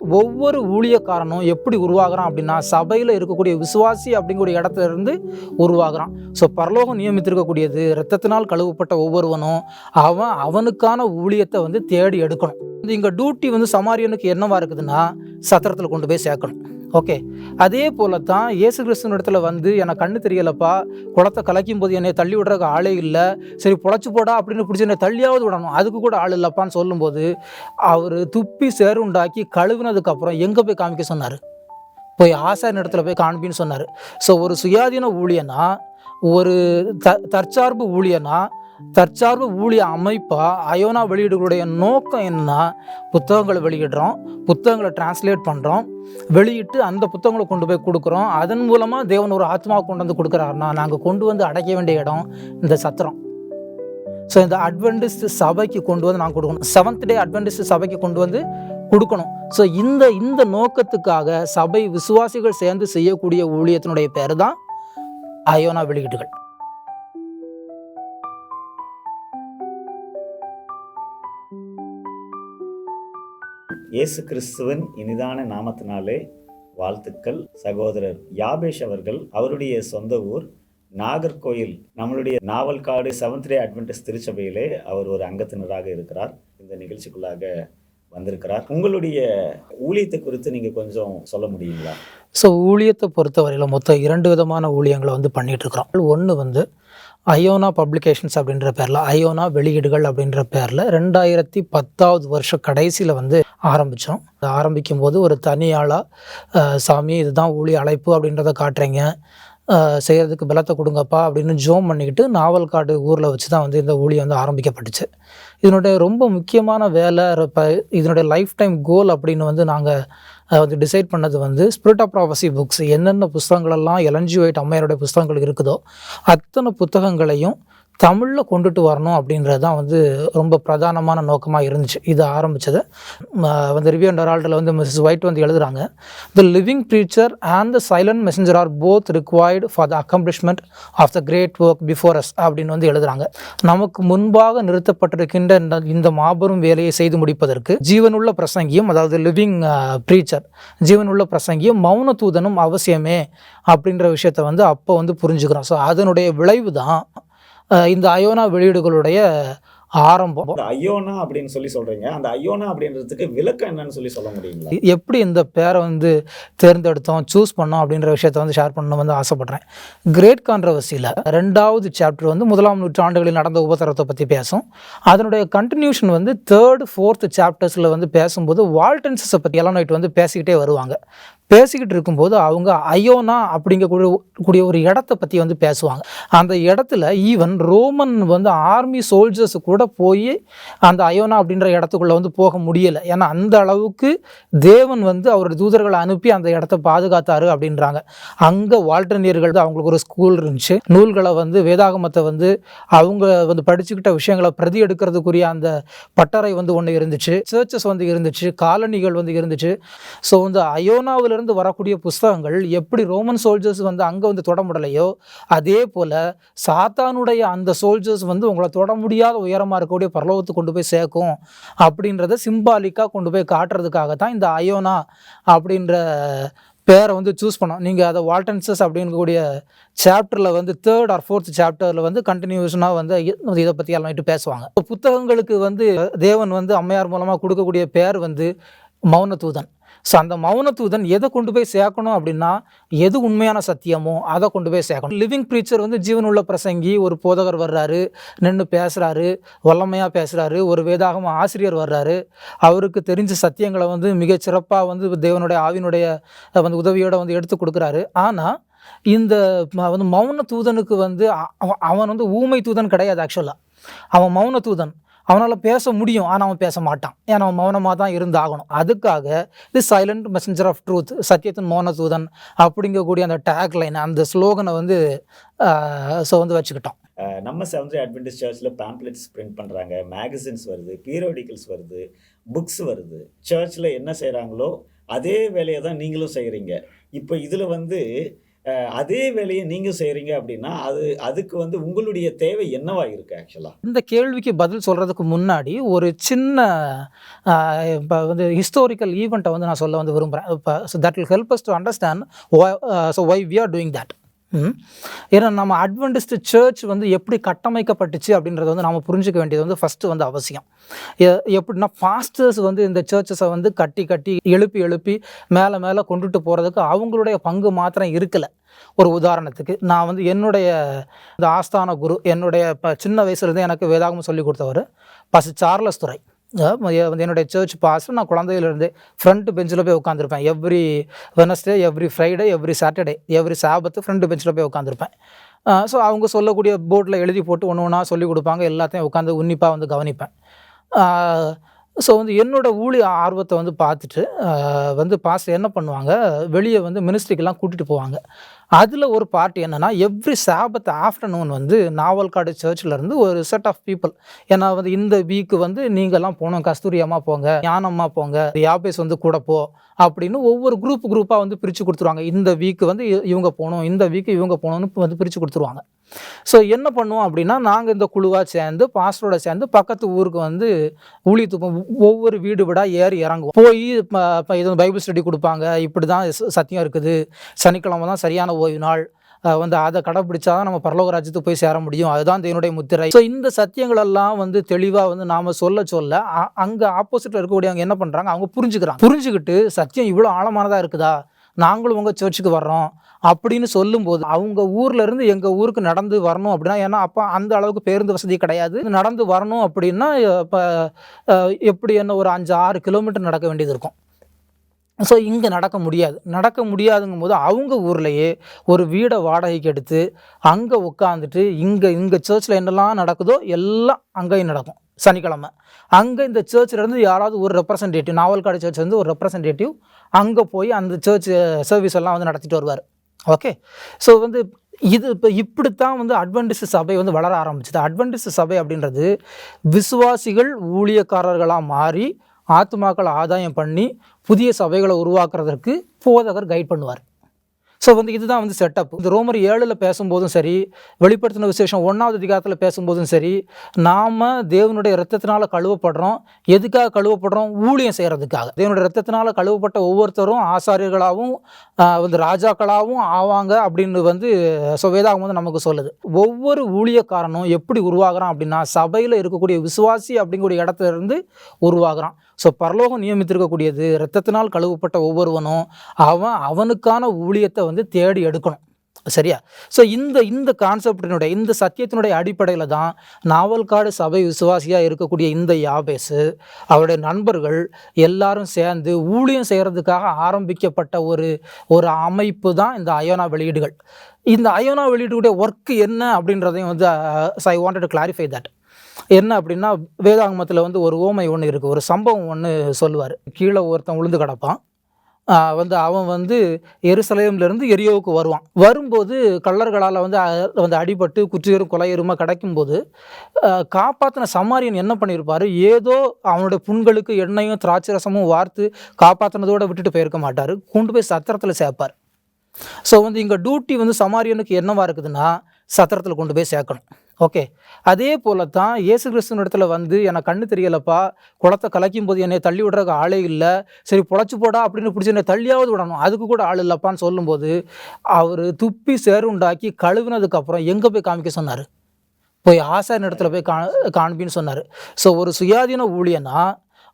ஒவ்வொரு ஊழியக்காரனும் எப்படி உருவாகிறான் அப்படின்னா சபையில் இருக்கக்கூடிய விசுவாசி அப்படிங்கக்கூடிய இடத்துல இருந்து உருவாகிறான். ஸோ பரலோகம் நியமித்திருக்கக்கூடியது ரத்தத்தினால் கழுவப்பட்ட ஒவ்வொருவனும் அவன் அவனுக்கான ஊழியத்தை வந்து தேடி எடுக்கணும். இங்கே டியூட்டி வந்து சமாரியனுக்கு என்னவாக இருக்குதுன்னா சத்திரத்தில் கொண்டு போய் சேர்க்கணும். ஓகே. அதே போல தான் இயேசு கிறிஸ்துவ இடத்துல வந்து எனக்கு கண்ணு தெரியலப்பா குளத்தை கலைக்கும் போது என்னை தள்ளி விடுறதுக்கு ஆளே இல்லை. சரி புழைச்சி போடா அப்படின்னு பிடிச்சி என்னை தள்ளியாவது விடணும். அதுக்கு கூட ஆள் இல்லைப்பான்னு சொல்லும்போது அவர் துப்பி சேருண்டாக்கி கழுவினதுக்கப்புறம் எங்கே போய் காமிக்க சொன்னார்? போய் ஆசாரின் இடத்துல போய் காண்பின்னு சொன்னார். ஸோ ஒரு சுயாதீன ஊழியனா ஒரு த தற்சார்பு ஊழியனா தற்சார்பு ஊழிய அமைப்பாக அயோனா வெளியீடுகளுடைய நோக்கம் என்னன்னா புத்தகங்களை வெளியிடுறோம் புத்தகங்களை டிரான்ஸ்லேட் பண்ணுறோம் வெளியிட்டு அந்த புத்தகங்களை கொண்டு போய் கொடுக்குறோம். அதன் மூலமாக தேவன் ஒரு ஆத்மாவை கொண்டு வந்து கொடுக்குறாருன்னா நாங்கள் கொண்டு வந்து அடைக்க வேண்டிய இடம் இந்த சத்திரம். ஸோ இந்த அட்வென்டிஸ்ட் சபைக்கு கொண்டு வந்து நாங்கள் கொடுக்கணும். செவன்த் டே அட்வென்டிஸ்ட் சபைக்கு கொண்டு வந்து கொடுக்கணும். ஸோ இந்த இந்த நோக்கத்துக்காக சபை விசுவாசிகள் சேர்ந்து செய்யக்கூடிய ஊழியத்தினுடைய பேர் தான் அயோனா வெளியீடுகள். இயேசு கிறிஸ்துவின் இனிதான நாமத்தினாலே வாழ்த்துக்கள் சகோதரர் யாபேஷ் அவர்கள் அவருடைய சொந்த ஊர் நாகர்கோயில். நம்மளுடைய நாவல்காடு செவன்த் டே அட்வென்டஸ் திருச்சபையிலே அவர் ஒரு அங்கத்தினராக இருக்கிறார். இந்த நிகழ்ச்சிக்குள்ளாக வந்திருக்கிறார். உங்களுடைய ஊழியத்தை குறித்து நீங்கள் கொஞ்சம் சொல்ல முடியுங்களா? ஸோ ஊழியத்தை பொறுத்தவரையில் மொத்தம் இரண்டு விதமான ஊழியங்களை வந்து பண்ணிகிட்ருக்குறோம் ஒன்று வந்து அயோனா பப்ளிகேஷன்ஸ் அப்படின்ற பேரில் அயோனா வெளியீடுகள் அப்படின்ற பேரில் ரெண்டாயிரத்தி பத்தாவது வருஷம் கடைசியில் வந்து ஆரம்பித்தோம் ஆரம்பிக்கும் போது ஒரு தனியாளாக சாமி இதுதான் ஊழி அழைப்பு அப்படின்றத காட்டுறீங்க. செய்கிறதுக்கு பலத்தை கொடுங்கப்பா அப்படின்னு ஜோம் பண்ணிக்கிட்டு நாவல் காடு ஊரில் வச்சு தான் வந்து இந்த ஊழியம் வந்து ஆரம்பிக்கப்பட்டுச்சு. இதனுடைய ரொம்ப முக்கியமான வேலை இப்போ இதனுடைய லைஃப் டைம் கோல் அப்படின்னு வந்து நாங்கள் அதை வந்து டிசைட் பண்ணது வந்து ஸ்பிரிட் ஆஃப் ப்ராஃபஸி புக்ஸ் என்னென்ன புஸ்தகங்களெல்லாம் எலஞ்சி ஒயிட் அம்மையாருடைய புஸ்தகங்கள் இருக்குதோ அத்தனை புத்தகங்களையும் தமிழில் கொண்டுட்டு வரணும் அப்படின்றது தான் வந்து ரொம்ப பிரதானமான நோக்கமாக இருந்துச்சு. இது ஆரம்பித்தது வந்து ரிவ்யூ அண்ட் ஹெரால்டில் வந்து மிஸ்ஸஸ் ஒயிட் வந்து எழுதுகிறாங்க the living preacher and the silent messenger are both required for the accomplishment of the great work before us அப்படின்னு வந்து எழுதுகிறாங்க நமக்கு முன்பாக நிறுத்தப்பட்டிருக்கின்ற இந்த- இந்த மாபெரும் வேலையை செய்து முடிப்பதற்கு ஜீவனுள்ள பிரசங்கியும் அதாவது லிவிங் ப்ரீச்சர் ஜீவனுள்ள பிரசங்கியும் மௌன தூதனும் அவசியமே அப்படின்ற விஷயத்தை வந்து அப்போ வந்து புரிஞ்சுக்கிறோம். ஸோ அதனுடைய விளைவு தான் இந்த அயோனா வெளியீடுகளுடைய ஆரம்பம். அந்த ஐயோனா அப்படின்னு சொல்லி சொல்றீங்க. அந்த ஐயோனா அப்படின்றதுக்கு விளக்கம் என்னன்னு சொல்லி சொல்ல முடியுங்களா? எப்படி இந்த பேரை வந்து தேர்ந்தெடுத்தோம் சூஸ் பண்ணோம் அப்படின்ற விஷயத்தை வந்து ஷேர் பண்ணணும் வந்து ஆசைப்படுறேன். கிரேட் கான்ட்ரவர்சியில் ரெண்டாவது சாப்டர் வந்து முதலாம் நூற்றாண்டுகளில் நடந்த உபதரத்தை பற்றி பேசும். அதனுடைய கண்டினியூஷன் வந்து தேர்ட் ஃபோர்த் சாப்டர்ஸில் வந்து பேசும்போது வால்டன்ஸை பற்றி எலனைட் வந்து பேசிக்கிட்டே வருவாங்க. பேசிக்கிட்டு இருக்கும்போது அவங்க அயோனா அப்படிங்கக்கூடிய கூடிய ஒரு இடத்த பற்றி வந்து பேசுவாங்க. அந்த இடத்துல ஈவன் ரோமன் வந்து ஆர்மி சோல்ஜர்ஸ் கூட போய் அந்த அயோனா அப்படின்ற இடத்துக்குள்ளே வந்து போக முடியலை. ஏன்னா அந்த அளவுக்கு தேவன் வந்து அவருடைய தூதர்களை அனுப்பி அந்த இடத்த பாதுகாத்தாரு அப்படின்றாங்க. அங்கே வால்டனியர்கள் அவங்களுக்கு ஒரு ஸ்கூல் இருந்துச்சு. நூல்களை வந்து வேதாகமத்தை வந்து அவங்க வந்து படிச்சுக்கிட்ட விஷயங்களை பிரதி எடுக்கிறதுக்குரிய அந்த பட்டறை வந்து ஒன்று இருந்துச்சு. சர்ச்சஸ் வந்து இருந்துச்சு. காலனிகள் வந்து இருந்துச்சு. ஸோ இந்த அயோனாவில் இருந்து வரக்கூடிய புஸ்தகங்கள் எப்படி ரோமன் சோல்ஜர்ஸ் வந்து அங்கே வந்து தொட முடியலையோ அதே போல் சாத்தானுடைய அந்த சோல்ஜர்ஸ் வந்து உங்களை தொட முடியாத உயரமாக இருக்கக்கூடிய பரலோகத்தை கொண்டு போய் சேர்க்கும் அப்படின்றத சிம்பாலிக்காக கொண்டு போய் காட்டுறதுக்காக தான் இந்த அயோனா அப்படின்ற பேரை வந்து சூஸ் பண்ணோம். நீங்கள் அதை வால்டன்சஸ் அப்படிங்கக்கூடிய சாப்டரில் வந்து தேர்ட் ஆர் ஃபோர்த் சாப்டரில் வந்து கண்டினியூஷனாக வந்து இதை பற்றி எல்லாம் பேசுவாங்க. இப்போ புத்தகங்களுக்கு வந்து தேவன் வந்து அம்மையார் மூலமாக கொடுக்கக்கூடிய பேர் வந்து மௌனதூதன் ஸோ அந்த மௌனத்தூதன் எதை கொண்டு போய் சேர்க்கணும் அப்படின்னா எது உண்மையான சத்தியமோ அதை கொண்டு போய் சேர்க்கணும். லிவிங் ப்ரீச்சர் வந்து ஜீவனுள்ள பிரசங்கி ஒரு போதகர் வர்றாரு நின்று பேசுகிறாரு வல்லமையாக பேசுகிறாரு ஒரு வேதாகம ஆசிரியர் வர்றாரு. அவருக்கு தெரிஞ்ச சத்தியங்களை வந்து மிகச்சிறப்பாக வந்து தேவனுடைய ஆவினுடைய வந்து உதவியோடு வந்து எடுத்து கொடுக்குறாரு. ஆனால் இந்த வந்து மௌன தூதனுக்கு வந்து அவன் அவன் வந்து ஊமை தூதன் கிடையாது ஆக்சுவலாக அவன் மௌன தூதன் அவனால் பேச முடியும். ஆனால் அவன் பேச மாட்டான். ஏன்னா அவன் மௌனமாக தான் இருந்தாகணும். அதுக்காக the silent messenger of truth சத்தியத்தின் மௌன தூதன் அப்படிங்கக்கூடிய அந்த டேக் லைன் அந்த ஸ்லோகனை வந்து ஸோ வந்து வச்சுக்கிட்டோம். நம்ம செவன்த் அட்வென்டிஸ் சர்ச்சில் பேம்ப்ளெட்ஸ் பிரிண்ட் பண்ணுறாங்க மேகசின்ஸ் வருது பீரோடிக்கல்ஸ் வருது புக்ஸ் வருது. சர்ச்சில் என்ன செய்கிறாங்களோ அதே வேலையை தான் நீங்களும் செய்கிறீங்க இப்போ இதில் வந்து அதே வேலையை நீங்கள் செய்கிறீங்க அப்படின்னா அது அதுக்கு வந்து உங்களுடைய தேவை என்னவாக இருக்கு ஆக்சுவலாக இந்த கேள்விக்கு பதில் சொல்கிறதுக்கு முன்னாடி ஒரு சின்ன இப்போ வந்து ஹிஸ்டாரிக்கல் ஈவெண்ட்டை வந்து நான் சொல்ல வந்து விரும்புகிறேன் இப்போ so that will help us to understand so why we are doing that ஏன்னா நம்ம அட்வென்டிஸ்ட் சர்ச் வந்து எப்படி கட்டமைக்கப்பட்டுச்சு அப்படின்றத வந்து நம்ம புரிஞ்சுக்க வேண்டியது வந்து ஃபஸ்ட்டு வந்து அவசியம். எப்படின்னா பாஸ்டர்ஸ் வந்து இந்த சர்ச்சஸை வந்து கட்டி கட்டி எழுப்பி எழுப்பி மேலே மேலே கொண்டுட்டு போகிறதுக்கு அவங்களுடைய பங்கு மாத்திரம் இருக்கலை. ஒரு உதாரணத்துக்கு நான் வந்து என்னுடைய இந்த ஆஸ்தான குரு என்னுடைய இப்போ சின்ன வயசுலேருந்து எனக்கு வேதாகமம் சொல்லி கொடுத்தவர் பசு சார்லஸ் துறை என்னுடைய சர்ச் பாஸ் நான் குழந்தையிலேருந்தே ஃப்ரண்ட் பெஞ்சில் போய் உட்காந்துருப்பேன் every Wednesday every Friday every Saturday every Sabbath front பெஞ்சில் போய் உட்காந்துருப்பேன் ஸோ அவங்க சொல்லக்கூடிய போர்டில் எழுதி போட்டு ஒன்று ஒன்றா சொல்லி கொடுப்பாங்க. எல்லாத்தையும் உட்காந்து உன்னிப்பாக வந்து கவனிப்பேன். ஸோ வந்து என்னோட ஊழிய ஆர்வத்தை வந்து பார்த்துட்டு வந்து பாஸ்டர் என்ன பண்ணுவாங்க? வெளியே வந்து மினிஸ்ட்ரிக்கெல்லாம் கூட்டிகிட்டு போவாங்க. அதில் ஒரு பார்ட்டி என்னென்னா எவ்ரி சாபத் ஆஃப்டர்நூன் வந்து நாவல்காடு சர்ச்சில் இருந்து ஒரு செட் ஆஃப் பீப்புள் ஏன்னா வந்து இந்த வீக்கு வந்து நீங்கள்லாம் போகணும். கஸ்தூரி அம்மா போங்க ஞானம்மா போங்க யாபேஸ் வந்து கூட போ அப்படின்னு ஒவ்வொரு குரூப் குரூப்பாக வந்து பிரித்து கொடுத்துருவாங்க. இந்த வீக்கு வந்து இ- இவங்க போகணும் இந்த வீக்கு இவங்க போகணும்னு வந்து பிரித்து கொடுத்துருவாங்க. ஸோ என்ன பண்ணுவோம் அப்படின்னா நாங்கள் இந்த குழுவாக சேர்ந்து பாஸ்டரோட சேர்ந்து பக்கத்து ஊருக்கு வந்து ஊழியத்துப்போம் ஒவ்வொரு வீடு வீடாக ஏறி இறங்குவோம். போய் இப்போ இது பைபிள் ஸ்டடி கொடுப்பாங்க. இப்படி தான் சத்தியம் இருக்குது. சனிக்கிழமை தான் சரியான ஓய்வு நாள். வந்து அதை கடைப்பிடிச்சா தான் நம்ம பரலோக ராஜ்யத்துக்கு போய் சேர முடியும். அதுதான் தேவனுடைய முத்திரை. ஸோ இந்த சத்தியங்கள் எல்லாம் வந்து தெளிவாக வந்து நாம் சொல்ல சொல்ல அங்கே அங்க ஆப்போசிட்டில் இருக்கக்கூடியவங்க என்ன பண்ணுறாங்க அவங்க புரிஞ்சுக்கிறாங்க. புரிஞ்சுக்கிட்டு சத்தியம் இவ்வளோ ஆழமானதாக இருக்குதா? நாங்களும் உங்கள் சர்ச்சுக்கு வர்றோம். அப்படின்னு சொல்லும்போது அவங்க ஊர்ல இருந்து எங்கள் ஊருக்கு நடந்து வரணும் அப்படின்னா ஏன்னா அப்போ அந்த அளவுக்கு பேருந்து வசதி கிடையாது. நடந்து வரணும் அப்படின்னா இப்போ எப்படி என்ன ஒரு அஞ்சு ஆறு கிலோமீட்டர் நடக்க வேண்டியது இருக்கும். ஸோ இங்கே நடக்க முடியாது. நடக்க முடியாதுங்கும் போது அவங்க ஊர்லேயே ஒரு வீடை வாடகைக்கு எடுத்து அங்கே உட்காந்துட்டு இங்கே இங்கே சர்ச்சில் என்னெல்லாம் நடக்குதோ எல்லாம் அங்கேயும் நடக்கும். சனிக்கிழமை. அங்கே இந்த சர்ச்சிலேருந்து யாராவது ஒரு ரெப்ரசன்டேட்டிவ் நாவல்காடு சர்ச்லேருந்து வந்து ஒரு ரெப்ரசன்டேட்டிவ் அங்கே போய் அந்த சர்ச் சர்வீஸ் எல்லாம் வந்து நடத்திட்டு வருவார். ஓகே ஸோ வந்து இது இப்போ இப்படித்தான் வந்து அட்வென்டிஸ்ட் சபை வந்து வளர ஆரம்பிச்சது. அட்வென்டிஸ்ட் சபை அப்படின்றது விசுவாசிகள் ஊழியக்காரர்களாக மாறி ஆத்மாக்களை ஆதாயம் பண்ணி புதிய சபைகளை உருவாக்குறதற்கு போதகர் கைட் பண்ணுவார். ஸோ வந்து இதுதான் வந்து செட்டப் இந்த ரோமர் ஏழில் பேசும்போதும் சரி வெளிப்படுத்தின விசேஷம் ஒன்றாவது அதிகாரத்தில் பேசும்போதும் சரி நாம் தேவனுடைய ரத்தத்தினால் கழுவப்படுறோம். எதுக்காக கழுவப்படுறோம்? ஊழியம் செய்கிறதுக்காக தேவனுடைய ரத்தத்தினால் கழுவப்பட்ட ஒவ்வொருத்தரும் ஆசாரியர்களாகவும் வந்து ராஜாக்களாகவும் ஆவாங்க அப்படின்னு வந்து ஸோ வேதாகம் வந்து நமக்கு சொல்லுது. ஒவ்வொரு ஊழியக்காரனும் எப்படி உருவாகிறான் அப்படின்னா சபையில் இருக்கக்கூடிய விசுவாசி அப்படிங்கக்கூடிய இடத்துல இருந்து உருவாகிறான். ஸோ பரலோகம் நியமித்திருக்கக்கூடியது இரத்தத்தினால் கழுவப்பட்ட ஒவ்வொருவனும் அவன் அவனுக்கான ஊழியத்தை வந்து தேடி எடுக்கணும். சரியா? ஸோ இந்த இந்த கான்செப்டினுடைய இந்த சத்தியத்தினுடைய அடிப்படையில் தான் நாவல்காடு சபை விசுவாசியாக இருக்கக்கூடிய இந்த யாபேஸு அவருடைய நண்பர்கள் எல்லாரும் சேர்ந்து ஊழியம் செய்கிறதுக்காக ஆரம்பிக்கப்பட்ட ஒரு ஒரு அமைப்பு தான் இந்த அயோனா வெளியீடுகள். இந்த அயோனா வெளியீடுகளுடைய ஒர்க் என்ன அப்படின்றதையும் வந்து I wanted to clarify that என்ன அப்படின்னா வேதாங்கமத்தில் வந்து ஒரு ஓமை ஒன்று இருக்குது ஒரு சம்பவம் ஒன்று சொல்லுவார். கீழே ஒருத்தன் உளுந்து கிடப்பான். வந்து அவன் வந்து எருசலேம்லேருந்து எரியோவுக்கு வருவான். வரும்போது கள்ளர்களால் வந்து வந்து அடிபட்டு குற்றியரும் கொலையருமா கிடைக்கும்போது காப்பாற்றின சமாரியன் என்ன பண்ணியிருப்பார் ஏதோ அவனுடைய புண்களுக்கு எண்ணெயும் திராட்சை ரசமும் வார்த்து காப்பாற்றினதோடு விட்டுட்டு போயிருக்க மாட்டார். கொண்டு போய் சத்திரத்தில் சேர்ப்பார். ஸோ வந்து இங்கே டியூட்டி வந்து சமாரியனுக்கு என்னவாக இருக்குதுன்னா சத்திரத்தில் கொண்டு போய் சேர்க்கணும். ஓகே அதே போல தான் இயேசு கிறிஸ்துவ இடத்துல வந்து எனக்கு கண்ணு தெரியலப்பா குளத்தை கலக்கும் போது என்னை தள்ளி விடுறதுக்கு ஆளே இல்லை. சரி புழைச்சி போடா அப்படின்னு பிடிச்சி என்னை தள்ளியாவது விடணும். அதுக்கு கூட ஆள் இல்லைப்பான்னு சொல்லும்போது அவர் துப்பி சேருண்டாக்கி கழுவினதுக்கப்புறம் எங்கே போய் காமிக்க சொன்னார்? போய் ஆசாரின் இடத்துல போய் கா காண்பின்னு சொன்னார். ஸோ ஒரு சுயாதீன ஊழியனா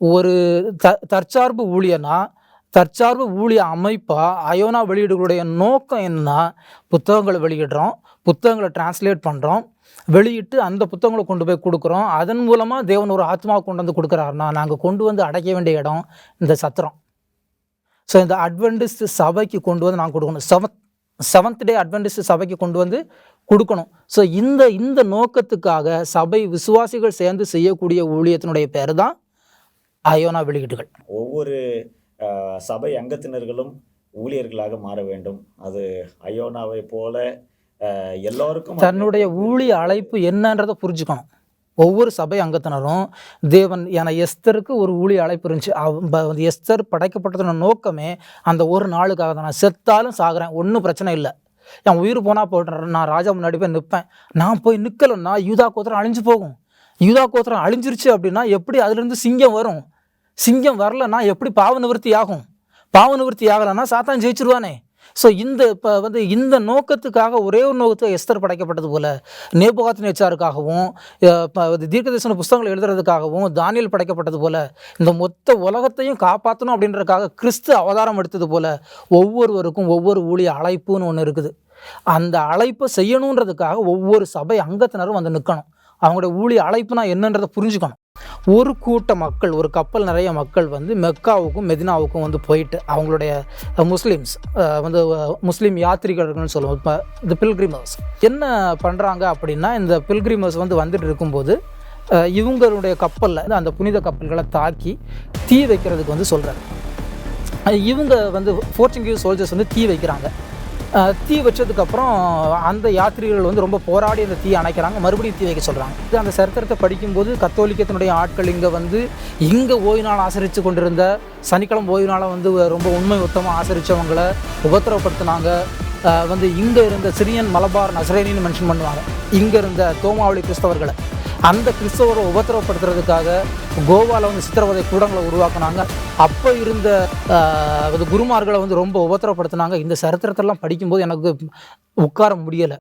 ஒரு த தற்சார்பு ஊழியனா தற்சார்பு ஊழிய அமைப்பாக அயோனா வெளியீடுகளுடைய நோக்கம் என்னன்னா புத்தகங்களை வெளியிடுறோம் புத்தகங்களை டிரான்ஸ்லேட் பண்ணுறோம் வெளியிட்டு அந்த புத்தகங்களை கொண்டு போய் கொடுக்குறோம். அதன் மூலமாக தேவன் ஒரு ஆத்மாவை கொண்டு வந்து கொடுக்குறாருன்னா நாங்கள் கொண்டு வந்து அடைக்க வேண்டிய இடம் இந்த சத்திரம். ஸோ இந்த அட்வென்டிஸ்ட் சபைக்கு கொண்டு வந்து நாங்கள் கொடுக்கணும். செவன்த் செவன்த் டே அட்வென்டிஸ்ட் சபைக்கு கொண்டு வந்து கொடுக்கணும். ஸோ இந்த இந்த நோக்கத்துக்காக சபை விசுவாசிகள் சேர்ந்து செய்யக்கூடிய ஊழியத்தினுடைய பேர் தான் அயோனா வெளியீடுகள். ஒவ்வொரு சபை அங்கத்தினர்களும் ஊழியர்களாக மாற வேண்டும். அது அயோனாவை போல எல்லோருக்கும் தன்னுடைய ஊழிய அழைப்பு என்னன்றதை புரிஞ்சுக்கணும். ஒவ்வொரு சபை அங்கத்தினரும் தேவன் என எஸ்தருக்கு ஒரு ஊழிய அழைப்பு இருந்துச்சு. அவ- எஸ்தர் படைக்கப்பட்டதோட நோக்கமே அந்த ஒரு நாளுக்காக தான். நான் செத்தாலும் சாகிறேன் ஒன்றும் பிரச்சனை இல்லை. என் உயிர் போனால் போட்டுறேன் நான் ராஜா முன்னாடி போய் நிற்பேன் நான் போய் நிற்கலைன்னா யூதா கோத்திரம் அழிஞ்சு போகும். யூதா கோத்திரம் அழிஞ்சிருச்சு அப்படின்னா எப்படி அதுலேருந்து சிங்கம் வரும்? சிங்கம் வரலன்னா எப்படி பாவ நிவர்த்தி ஆகும்? பாவ நிவர்த்தி ஆகலைன்னா சாத்தான் ஜெயிச்சிருவானே. ஸோ இந்த இப்போ வந்து இந்த நோக்கத்துக்காக ஒரே ஒரு நோக்கத்துக்கு எஸ்தர் படைக்கப்பட்டது போல் நேபுகாத் நேச்சாருக்காகவும் தீர்க்கதரிசன புஸ்தகங்கள் எழுதுறதுக்காகவும் தானியல் படைக்கப்பட்டது போல் இந்த மொத்த உலகத்தையும் காப்பாற்றணும் அப்படின்றதுக்காக கிறிஸ்து அவதாரம் எடுத்தது போல் ஒவ்வொருவருக்கும் ஒவ்வொரு ஊழிய அழைப்புன்னு ஒன்று இருக்குது. அந்த அழைப்பை செய்யணுன்றதுக்காக ஒவ்வொரு சபை அங்கத்தினரும் வந்து நிற்கணும் அவங்களுடைய ஊழிய அழைப்புனா என்னன்றதை புரிஞ்சுக்கணும். ஒரு கூட்ட மக்கள் ஒரு கப்பல் நிறைய மக்கள் வந்து மெக்காவுக்கும் மெதினாவுக்கும் வந்து போயிட்டு அவங்களுடைய முஸ்லீம்ஸ் வந்து முஸ்லீம் யாத்ரிகர்கள்னு சொல்லுவோம். இப்போ இந்த பில்கிரிமர்ஸ் என்ன பண்ணுறாங்க அப்படின்னா இந்த பில்கிரிமர்ஸ் வந்து வந்துட்டு இருக்கும்போது இவங்களுடைய கப்பலில் அந்த புனித கப்பல்களை தாக்கி தீ வைக்கிறதுக்கு வந்து சொல்கிறாங்க இவங்க வந்து போர்ச்சுகீஸ் சோல்ஜர்ஸ் வந்து தீ வைக்கிறாங்க. தீ வச்சதுக்கப்புறம் அந்த யாத்ரீகர்கள் வந்து ரொம்ப போராடி அந்த தீ அணைக்கிறாங்க. மறுபடியும் தீ வைக்க சொல்கிறாங்க இது அந்த சரித்திரத்தை படிக்கும்போது கத்தோலிக்கத்தினுடைய ஆட்கள் இங்கே வந்து இங்கே ஓய்வு நாள் ஆசரித்து கொண்டிருந்த சனிக்கிழமை ஓய்வு நாளை வந்து ரொம்ப உண்மை உத்தமாக ஆசரித்தவங்களை உபத்திரவப்படுத்தினாங்க. வந்து இங்கே இருந்த சிரியன் மலபார் நசரேனின்னு மென்ஷன் பண்ணுவாங்க. இங்கே இருந்த தோமாவளி கிறிஸ்தவர்களை. அந்த கிறிஸ்தவரை உபத்திரவப்படுத்துறதுக்காக கோவாவில் வந்து சித்திரவதை கூடங்களை உருவாக்குனாங்க. அப்போ இருந்த குருமார்களை வந்து ரொம்ப உபத்திரப்படுத்தினாங்க இந்த சரித்திரத்தெல்லாம் படிக்கும்போது எனக்கு உட்கார முடியலை.